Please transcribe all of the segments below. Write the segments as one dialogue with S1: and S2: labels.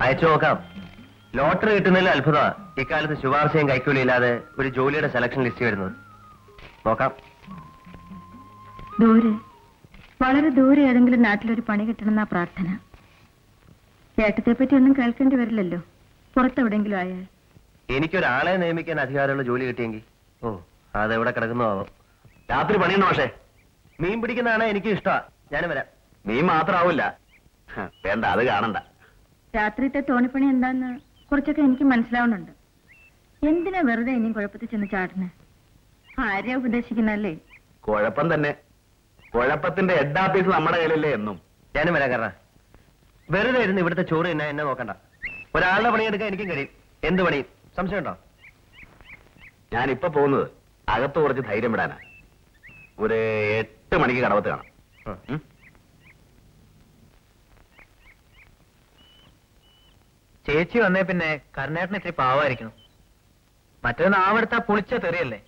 S1: അയച്ചു നോക്കാം. ലോട്ടറി കിട്ടുന്നതിൽ അത്ഭുതമാണ് ഇക്കാലത്ത് ശുപാർശയും കൈക്കൂലി ഇല്ലാതെ ഒരു ജോലിയുടെ സെലക്ഷൻ ലിസ്റ്റ് വരുന്നത്. നോക്കാം.
S2: ദൂരെ. വളരെ ദൂരെ ഏതെങ്കിലും നാട്ടിലൊരു പണി കിട്ടണമെന്നാ പ്രാർത്ഥന. ചേട്ടത്തെ പറ്റി ഒന്നും കേൾക്കേണ്ടി വരില്ലല്ലോ. പുറത്തെവിടെങ്കിലും ആയാൽ.
S1: എനിക്കൊരാളെ നിയമിക്കാൻ അധികാരമുള്ള ജോലി കിട്ടിയെങ്കിൽ. ഓ അതെവിടെ കിടക്കുന്നതാവോ
S3: രാത്രി പണിയുണ്ടോ പക്ഷേ?
S1: മീൻ പിടിക്കുന്നതാണ് എനിക്ക് ഇഷ്ടമാ. ഞാൻ വരാം.
S3: മീൻ മാത്രമാവില്ല വേണ്ട അത് കാണണ്ട.
S2: രാത്രിത്തെ തോണിപ്പണി എന്താന്ന് കുറച്ചൊക്കെ എനിക്ക് മനസ്സിലാവുന്നുണ്ട്. എന്തിനാ വെറുതെ ഇനിയും കുഴപ്പത്തിൽ ചെന്ന് ചാടുന്നത് ആരെയാ ഉപദേശിക്കുന്നല്ലേ
S3: കുഴപ്പം തന്നെ. കുഴപ്പത്തിന്റെ ഹെഡ് ഓഫീസ് നമ്മുടെ കയ്യിലല്ലേ എന്നും.
S1: ഞാനും വരാം കാരണം വെറുതെ ഇരുന്ന് ഇവിടുത്തെ ചോറ് തന്നെ എന്നെ നോക്കണ്ട. ഒരാളുടെ പണിയെടുക്കാൻ എനിക്കും കഴിയും. എന്ത് പണിയും സംശയമുണ്ടോ
S3: ഞാൻ ഇപ്പൊ പോകുന്നത് അകത്ത് കുറച്ച് ധൈര്യം വിടാനാ. ഒരു എട്ട് മണിക്ക് കടവത്ത് കാണാം.
S4: ചേച്ചി വന്നേ പിന്നെ കർണാടന ഇത്തിരി പാവായിരിക്കണം. മറ്റൊന്ന് നാവെടുത്താ പുളിച്ച തെറിയല്ലേ?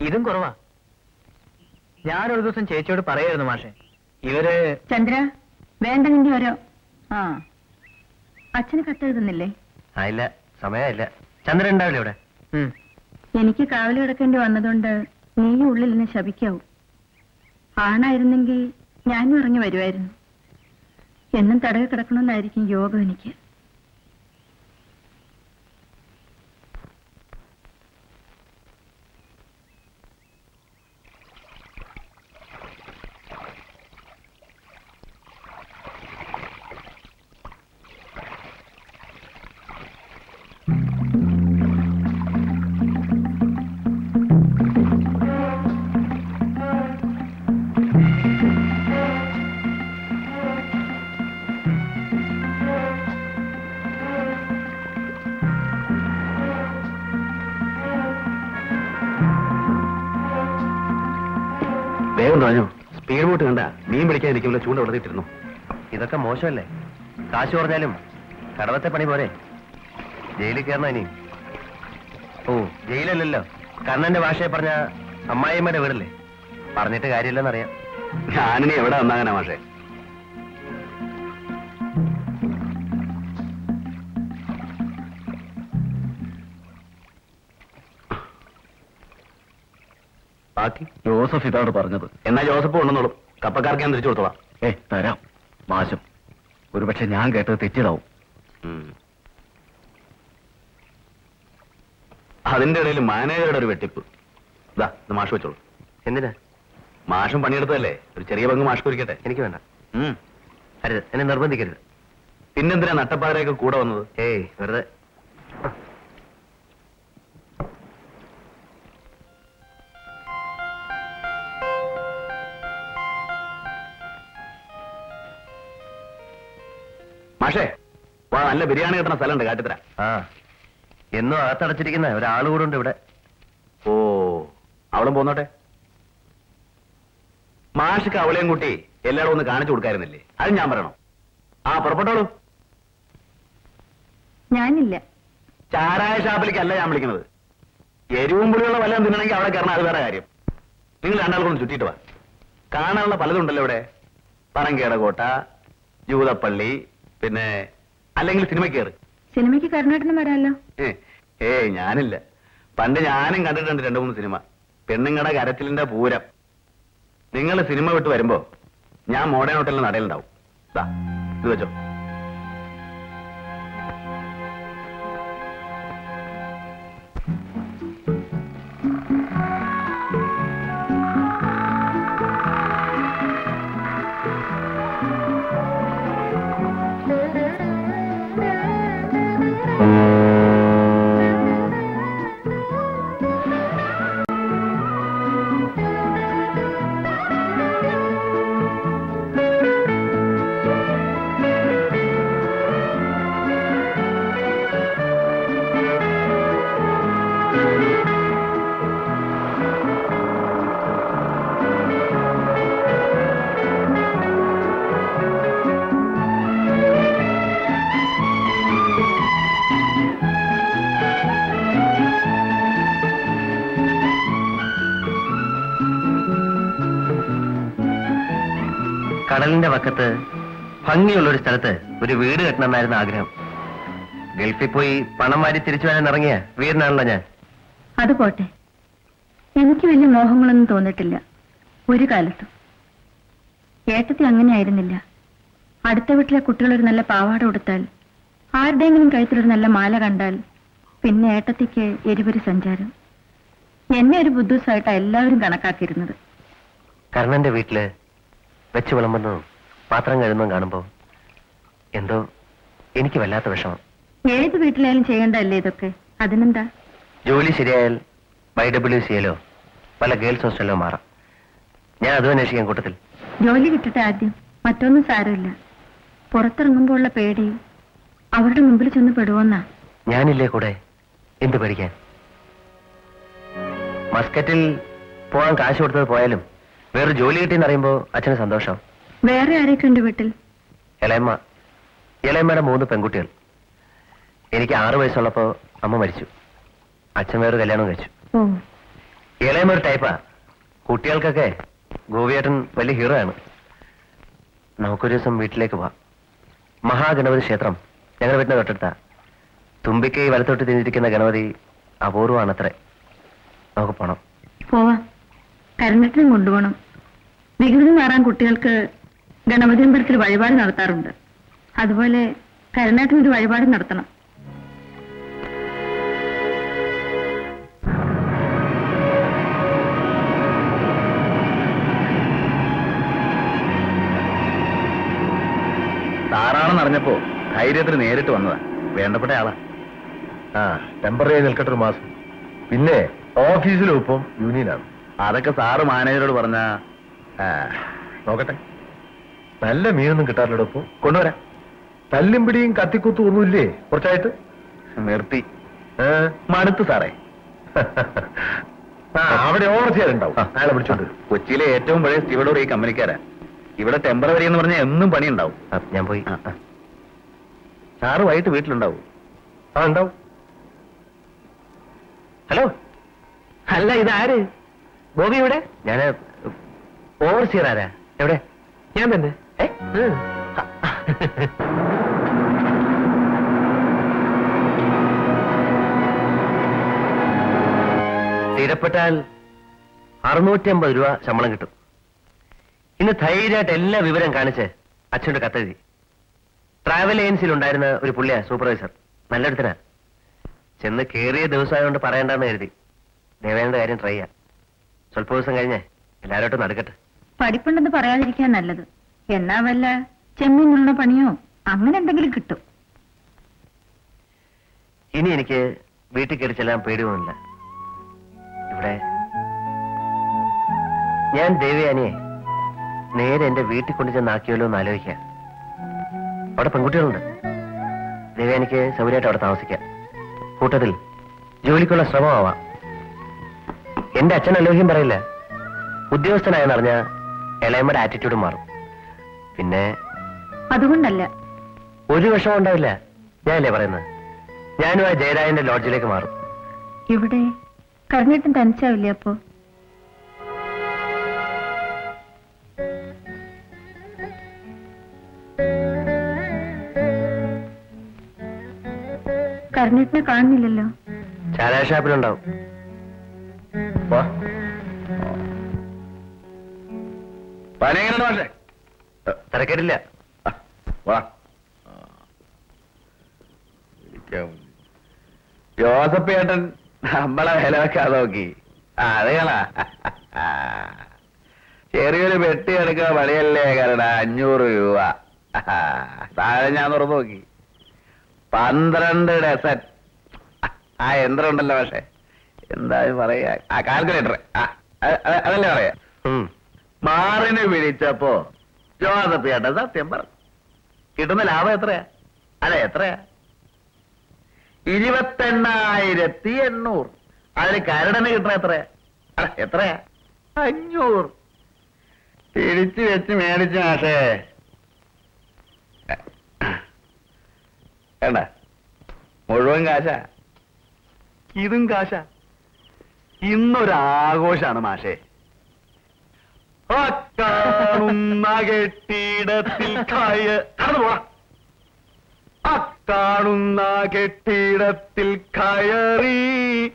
S4: ഇതും കുറവാ. ഞാനൊരു ദിവസം ചേച്ചിയോട് പറയായിരുന്നു മാഷെ ഇവർ
S2: ചന്ദ്ര വേണ്ടെങ്കിൽ ഓരോ ആ. അച്ഛന് കത്തെഴുതുന്നില്ലേ
S1: ആ ഇല്ല. സമയമില്ല ചന്ദ്രൻ ഉണ്ടാവില്ല ഇവിടെ?
S4: ഉം,
S2: എനിക്ക് കാവലി കിടക്കേണ്ടി വന്നതുകൊണ്ട് നീ ഉള്ളിൽ നിന്ന് ശപിക്കാവൂ. ആണായിരുന്നെങ്കിൽ ഞാനും ഇറങ്ങി വരുമായിരുന്നു എന്നും തടവി കിടക്കണമെന്നായിരിക്കും യോഗം എനിക്ക്.
S3: ഇരിക്കുമ്പോൾ ചൂണ്ട വളർത്തിയിട്ടിരുന്നു
S1: ഇതൊക്കെ മോശമല്ലേ? കാശ് പറഞ്ഞാലും കടവത്തെ പണി പോരെ. ജയിലിൽ കയറണ ഇനി? ഓ ജയിലല്ലല്ലോ. കണ്ണന്റെ ഭാഷയെ പറഞ്ഞ അമ്മായിമ്മയുടെ വീടല്ലേ? പറഞ്ഞിട്ട് കാര്യമില്ലെന്നറിയാം.
S3: ഞാനിനി എവിടെ വന്നാങ്ങനെ മാഷേ? ബാക്കി?
S5: ജോസഫ് ഇതാണ് പറഞ്ഞത്.
S3: എന്നാ ജോസഫ് കൊണ്ടുവന്നോളൂ. കപ്പക്കാർക്ക് ഞാൻ തിരിച്ചു കൊടുത്തോളാം
S5: ഏ തരാം. മാശം ഒരുപക്ഷെ ഞാൻ കേട്ടത്
S3: തെറ്റിടാവും അതിന്റെ ഇടയിൽ മാനേജറുടെ ഒരു വെട്ടിപ്പ്. ഇതാ ഇത് മാഷ് വെച്ചോളൂ.
S1: എന്തിനാ?
S3: മാഷും പണിയെടുത്തതല്ലേ? ഒരു ചെറിയ പങ്ക് മാഷ് കുറിക്കട്ടെ
S1: എനിക്ക് വേണ്ട.
S3: ഉം.
S1: അരുത് എന്നെ നിർബന്ധിക്കരുത്.
S3: പിന്നെന്തിനാ നട്ടപ്പാറയൊക്കെ കൂടെ വന്നത്?
S1: ഏയ് വെറുതെ
S3: മാഷേ വാ നല്ല ബിരിയാണി കിട്ടുന്ന സ്ഥലമുണ്ട് കാട്ടിത്തര.
S1: ആ. എന്നും അകത്തടച്ചിരിക്കുന്ന ഒരാൾ കൂടെ ഉണ്ട് ഇവിടെ.
S3: ഓ അവളും പോന്നോട്ടെ. മാഷിക്ക് അവളെയും കൂട്ടി എല്ലാവരും ഒന്ന് കാണിച്ചു കൊടുക്കായിരുന്നില്ലേ? അത് ഞാൻ പറയണോ. ആ പുറപ്പെട്ടോളൂ.
S2: ഞാനില്ല.
S3: ചാരായ ഷാപ്പിലേക്കല്ല ഞാൻ വിളിക്കുന്നത്. എരിവും പുളിയുള്ള വല്ലതും തിന്നണമെങ്കിൽ അവിടെ കയറണം അത് വേറെ കാര്യം. നിങ്ങൾ രണ്ടാൾക്കൊന്ന് ചുറ്റിയിട്ട് വാ. കാണാനുള്ള പലതും ഉണ്ടല്ലോ ഇവിടെ. പറങ്കേടകോട്ട ജൂതപ്പള്ളി പിന്നെ അല്ലെങ്കിൽ സിനിമയ്ക്ക് കയറി.
S2: സിനിമയ്ക്ക് കരുണേട്ടനും വരാല്ലോ
S3: ഏ ഞാനില്ല. പണ്ട് ഞാനും കണ്ടിട്ടുണ്ട് രണ്ടു മൂന്ന് സിനിമ. പെണ്ണുങ്ങളുടെ കരച്ചിലിന്റെ പൂരം. നിങ്ങൾ സിനിമ വിട്ട് വരുമ്പോ ഞാൻ മോഡേൺ ഹോട്ടലിൽ നടയിലുണ്ടാവും. ഇത് വെച്ചോ.
S1: കടലിന്റെ വക്കത്ത് ഭംഗിയുള്ള ഒരു സ്ഥലത്ത് ഒരു വീട് കെട്ടണമെന്നായിരുന്നു ആഗ്രഹം. ഗൾഫിൽ പോയി പണം വാരി തിരിച്ചു വരാൻ ഇറങ്ങിയ വീടിനാണല്ലോ ഞാൻ.
S2: അത് പോട്ടെ. എനിക്ക് വലിയ മോഹങ്ങളൊന്നും തോന്നിട്ടില്ല. ഒരു കാലത്തും. ഏട്ടത്തി അങ്ങനെയായിരുന്നില്ല അടുത്ത വീട്ടിലെ കുട്ടികൾ ഒരു നല്ല പാവാട കൊടുത്താൽ ആരുടെയെങ്കിലും കഴുത്തിലൊരു നല്ല മാല കണ്ടാൽ പിന്നെ ഏട്ടത്തിക്ക് എരിവരി സഞ്ചാരം. എന്നെ ഒരു ബുദ്ധൂസായിട്ടാണ് എല്ലാവരും കണക്കാക്കിയിരുന്നത്.
S1: കർണന്റെ വീട്ടിൽ വെച്ച് വിളമ്പുന്നതും പാത്രം കഴുകുന്നതും കാണുമ്പോ എന്തോ എനിക്ക് വല്ലാത്ത വിഷമം.
S2: ഏത് വീട്ടിലായാലും ചെയ്യേണ്ടതല്ലേ ഇതൊക്കെ? അതിനെന്താ?
S1: ജോലി ശരിയായാൽ വൈ ഡബ്ല്യു സിയിലോ പല ഗേൾസ് ഹോസ്റ്റലിലോ മാറാം. ഞാൻ അതും അന്വേഷിക്കാൻ കൂട്ടത്തിൽ.
S2: ജോലി കിട്ടട്ടെ ആദ്യം. മറ്റൊന്നും സാരമില്ല. പുറത്തിറങ്ങുമ്പോൾ ഉള്ള പേടി അവരുടെ മുമ്പിൽ ചെന്ന് പെടുവെന്നാ?
S1: ഞാനില്ലേ കൂടെ? എന്ത് പഠിക്കാൻ മസ്കറ്റിൽ പോകാൻ കാശ് കൊടുത്തത് പോയാലും വേറെ ജോലി കിട്ടിയെന്ന് അറിയുമ്പോ അച്ഛന് സന്തോഷം.
S2: വേറെ ആരൊക്കെ ഉണ്ട് വീട്ടിൽ?
S1: ഇളയമ്മ. ഇളയമ്മയുടെ മൂന്ന് പെൺകുട്ടികൾ. എനിക്ക് ആറു വയസ്സുള്ളപ്പോ അമ്മ മരിച്ചു. അച്ഛൻ വേറെ കല്യാണം കഴിച്ചു. ഇളയമ്മ ഒരു ടൈപ്പാ കുട്ടികൾക്കൊക്കെ ഗോപിയേട്ടൻ വലിയ ഹീറോ ആണ്. നമുക്കൊരു ദിവസം വീട്ടിലേക്ക് പോവാം. മഹാഗണപതി ക്ഷേത്രം ഞങ്ങളുടെ വീട്ടിന്റെ തൊട്ടടുത്ത. തുമ്പിക്കൈ വലത്തോട്ട് തിരിഞ്ഞിരിക്കുന്ന ഗണപതി അപൂർവമാണത്രേ നമുക്ക് പോണം.
S2: പോവാം. കരണ്ടിനും കൊണ്ടുപോകണം. വികൃതി മാറാൻ കുട്ടികൾക്ക് ഗണപതി അമ്പലത്തിൽ വഴിപാട് നടത്താറുണ്ട്. അതുപോലെ കരുണാട്ടിന് ഒരു വഴിപാട് നടത്തണം.
S3: സാറാണെന്ന് അറിഞ്ഞപ്പോ ധൈര്യത്തിന് നേരിട്ട് വന്നതാ. വേണ്ടപ്പെട്ട ആളാ.
S6: ആ ടെമ്പററി നിൽക്കട്ടെ ഒരു മാസം. പിന്നെ ഓഫീസിലും ഇപ്പം യൂണിയനാണ്
S3: അതൊക്കെ സാറ് മാനേജരോട് പറഞ്ഞ
S6: നോക്കട്ടെ. നല്ല മീനൊന്നും കിട്ടാറില്ലടോ ഇപ്പൊ.
S3: കൊണ്ടുവരാം.
S6: തല്ലും പിടിയും കത്തിക്കുത്തും ഒന്നുമില്ലേ? കുറച്ചായിട്ട്?
S3: നിർത്തി? മടുത്തു സാറേ.
S6: അവിടെ ഓവർ ചെയ്യാറുണ്ടാവും അയാളെ വിളിച്ചോണ്ട് വരും.
S3: കൊച്ചിയിലെ ഏറ്റവും പഴയ സ്റ്റിവഡോർ ഈ കമ്പനിക്കാരാ. ഇവിടെ ടെമ്പററി എന്ന് പറഞ്ഞാൽ എന്നും പണി
S1: ഉണ്ടാവും ഞാൻ പോയി.
S3: സാറ് വൈകിട്ട് വീട്ടിലുണ്ടാവും.
S6: ആ ഉണ്ടാവും.
S1: ഹലോ?
S4: അല്ല ഇതാര്? ഗോപി ഇവിടെ
S1: ഞാൻ ഓവർസിയർ ആരാ? എവിടെ?
S4: ഞാൻ തന്നെ.
S1: സ്ഥിരപ്പെട്ടാൽ അറുന്നൂറ്റി അമ്പത് രൂപ ശമ്പളം കിട്ടും. ഇന്ന് ധൈര്യമായിട്ട് എല്ലാ വിവരം കാണിച്ച് അച്ഛന്റെ കത്തെഴുതി. ട്രാവൽ ഏജൻസിയിൽ ഉണ്ടായിരുന്ന ഒരു പുള്ളിയാ സൂപ്പർവൈസർ. നല്ലൊരുത്തനാ. ചെന്ന് കേറിയ ദിവസമായതുകൊണ്ട് പറയണ്ടെന്ന് കരുതി. ദേവേന്ദ്രന്റെ കാര്യം ട്രൈ ചെയ്യാം. സ്വല്പ ദിവസം കഴിഞ്ഞേ എല്ലാരോട്ടും നടക്കട്ടെ.
S2: പഠിപ്പുണ്ടെന്ന് പറയാതിരിക്കാൻ നല്ലത്. എന്നാ വല്ല ചെമ്മീനുള്ള പണിയോ അങ്ങനെ എന്തെങ്കിലും കിട്ടും.
S1: ഇനി എനിക്ക് വീട്ടിൽ കയറി ചെല്ലാൻ പേടിയൊന്നുമില്ല. ഇവിടെ ഞാൻ ദേവയാനിയെ നേരെ എന്റെ വീട്ടിൽ കൊണ്ടു ചെന്നാക്കിയല്ലോ എന്ന് ആലോചിക്കാം. അവിടെ പെൺകുട്ടികളുണ്ട്. ദേവയാനിക്ക് സൗകര്യമായിട്ട് അവിടെ താമസിക്കാം. കൂട്ടത്തിൽ ജോലിക്കുള്ള ശ്രമമാവാം. എന്റെ അച്ഛൻ അലോഹ്യം പറയില്ല. ഉദ്യോഗസ്ഥനായെന്നറിഞ്ഞ ഇളയമ്മയുടെ ആറ്റിറ്റ്യൂഡ് മാറും. പിന്നെ
S2: അതുകൊണ്ടല്ല.
S1: ഒരു വിഷമം ഉണ്ടാവില്ല. ഞാനല്ലേ പറയുന്നത്? ഞാനും ആ ജയരാജന്റെ ലോഡ്ജിലേക്ക് മാറും.
S2: ഇവിടെ കറങ്ങിട്ടും തനിച്ചാവില്ലേ അപ്പോ? കരഞ്ഞിട്ടിനെ കാണുന്നില്ലല്ലോ.
S1: ചാരായ ഷാപ്പിലുണ്ടാവും.
S3: പനയെങ്ങനെയുണ്ട് മാഷേ വാ. ജോസഫ് ഏട്ടൻ നമ്മളെ വില വെക്കാതെ നോക്കി. അതെയാളാ ചെറിയൊരു വെട്ടി എടുക്കുക പണിയല്ലേ കരട? അഞ്ഞൂറ് രൂപ. താഴെ ഞാൻ തുറന്നു നോക്കി. പന്ത്രണ്ട് ഡസൻ. ആ യന്ത്രം ഉണ്ടല്ലോ പക്ഷേ എന്താ പറയാ കാൽക്കുലേറ്റർ അതല്ലേ പറയാ മാറിനെ വിളിച്ചപ്പോ ജോസഫ് ചേട്ടൻ സത്യം പറഞ്ഞു. കിട്ടുന്ന ലാഭം എത്രയാ? അല്ല എത്രയാ? ഇരുപത്തെണ്ണായിരത്തി എണ്ണൂറ് അതിന് കരടന് കിട്ടണ എത്രയാ? അല്ല എത്രയാ? അഞ്ഞൂറ്. തിരിച്ചു വെച്ച് മേടിച്ച മാഷേ. വേണ്ട മുഴുവൻ കാശാ? ഇതും കാശാ? ഇന്നൊരാഘോഷാണ് മാഷേ. ആ കാണുന്ന കെട്ടിടത്തിൽ കായ അക്കാണുന്ന കെട്ടിടത്തിൽ കയറി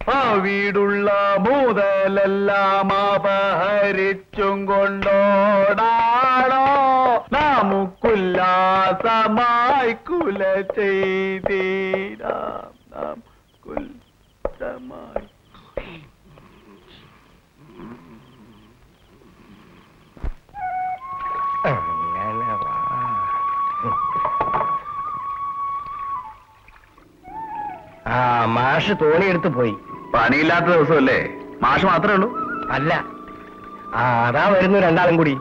S3: ആ വീടുള്ള മൂതലെല്ലാം അപഹരിച്ചും കൊണ്ടോടാണോ നമുക്കുല്ലാസമായി കുല ചെയ്തീരാം. നാം കുലമായി
S1: മാഷ് തോളിയെടുത്ത് പോയി.
S3: പണിയില്ലാത്ത ദിവസമല്ലേ? മാഷ് മാത്രമേ ഉള്ളൂ?
S1: അല്ല. ആ അതാ വരുന്നു രണ്ടാളും കൂടി.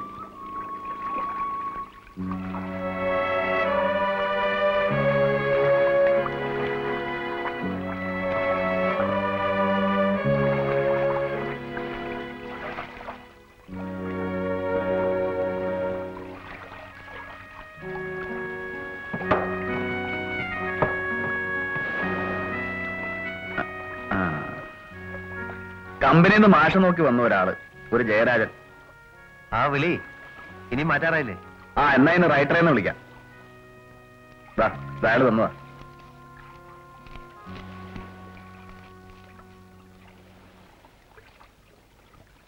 S3: കമ്പനിയിൽ നിന്ന് മാഷ നോക്കി വന്ന ഒരാൾ ഒരു ജയരാജൻ.
S1: ആ വിളി. ഇനി മാറ്റാറായില്ലേ?
S3: ആ എന്നാ ഇന്ന് റൈറ്ററേന്ന് വിളിക്കാം. ദാ, ദാ അയാൾ വന്നതാ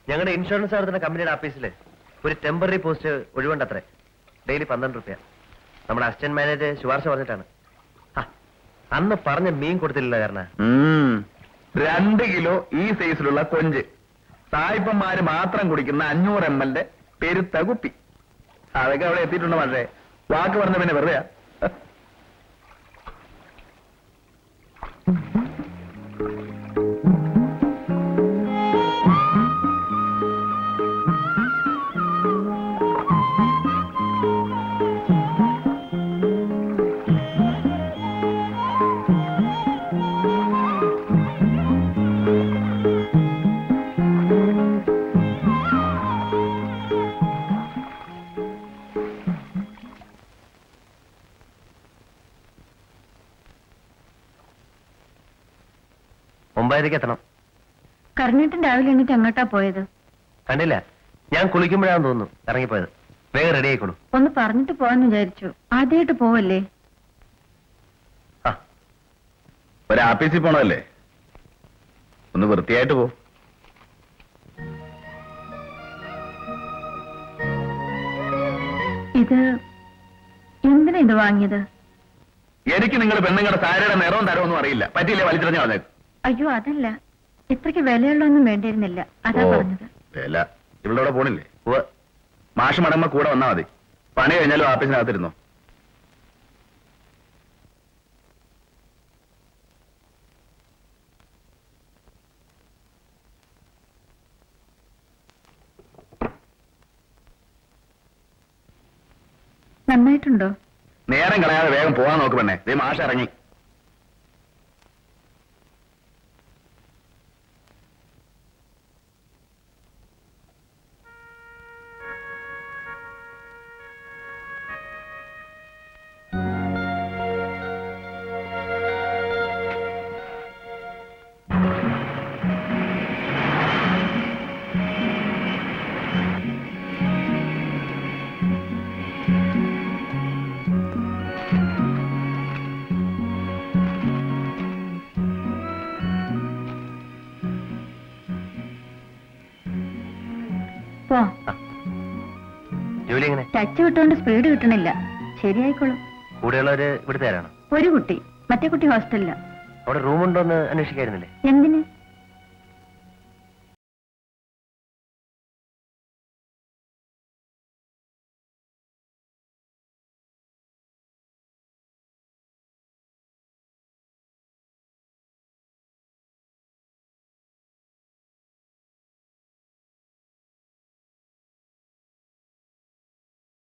S1: ഞങ്ങളുടെ ഇൻഷുറൻസ് നടത്തുന്ന കമ്പനിയുടെ ഓഫീസിൽ ഒരു ടെമ്പററി പോസ്റ്റ് ഒഴിവുണ്ടത്രേ. ഡെയിലി പന്ത്രണ്ട് റുപ്യ. നമ്മുടെ അസിസ്റ്റന്റ് മാനേജർ ശുപാർശ പറഞ്ഞിട്ടാണ്. അന്ന് പറഞ്ഞ മീൻ കൊടുത്തില്ല കാരണം.
S3: രണ്ട് കിലോ ഈ സൈസിലുള്ള കൊഞ്ച്. സായിപ്പന്മാര് മാത്രം കുടിക്കുന്ന അഞ്ഞൂറ് എം എല്ലിന്റെ പെരുത്ത കുപ്പി. അതൊക്കെ അവിടെ എത്തിയിട്ടുണ്ട് പക്ഷേ വാക്ക് പറഞ്ഞ പിന്നെ വെറുതെയാ.
S1: ഒമ്പതരയ്ക്ക് എത്തണം.
S2: കർണേട്ടൻ രാവിലെ എണീറ്റ് അങ്ങോട്ടാ പോയത്?
S1: കണ്ടില്ല. ഞാൻ കുളിക്കുമ്പോഴാണെന്ന് തോന്നുന്നു. ഇറങ്ങിപ്പോയത്. വേഗം റെഡി ആയിക്കോളൂ.
S2: ഒന്ന് പറഞ്ഞിട്ട് പോവാന്ന് വിചാരിച്ചു. ആദ്യമായിട്ട് പോവല്ലേ?
S1: ആ.
S3: ഒരു ആപ്പീസിൽ പോണല്ലേ ഒന്ന് വൃത്തിയായിട്ട് പോ.
S2: ഇത് എന്തിനാ ഇത് വാങ്ങിയത്?
S3: എനിക്ക് നിങ്ങൾ പെണ്ണുങ്ങളുടെ സാരയുടെ നിറവും തരവും ഒന്നും അറിയില്ല. പറ്റിയില്ലേ വലിച്ചെറിഞ്ഞു വന്നേക്ക്
S2: അയ്യോ അതല്ല. ഇത്രയ്ക്ക് വിലയുള്ളൊന്നും വേണ്ടിയിരുന്നില്ല. അതാ
S3: ഓ,
S2: പറഞ്ഞത്.
S3: വില. ഇവളുടെ പോണില്ലേ?
S1: ഉവ്വ്.
S3: മാഷ് മടമ്മ കൂടെ വന്നാ മതി. പണി കഴിഞ്ഞാലും ആഫീസിനകത്തിരുന്നു
S2: നന്നായിട്ടുണ്ടോ?
S3: നേരം കളയാതെ വേഗം പോകാൻ നോക്ക് പെണ്ണേ. ദേ മാഷ് ഇറങ്ങി.
S2: ടച്ച് വിട്ടുകൊണ്ട് സ്പീഡ് കിട്ടണില്ല. ശരിയായിക്കോളും.
S1: കൂടെയുള്ളവര് ഇവിടുത്തെ ആരാണ്?
S2: ഒരു കുട്ടി. മറ്റേ കുട്ടി ഹോസ്റ്റലില്ല
S1: അവിടെ റൂമുണ്ടോന്ന് അന്വേഷിക്കായിരുന്നില്ലേ?
S2: എന്തിന്?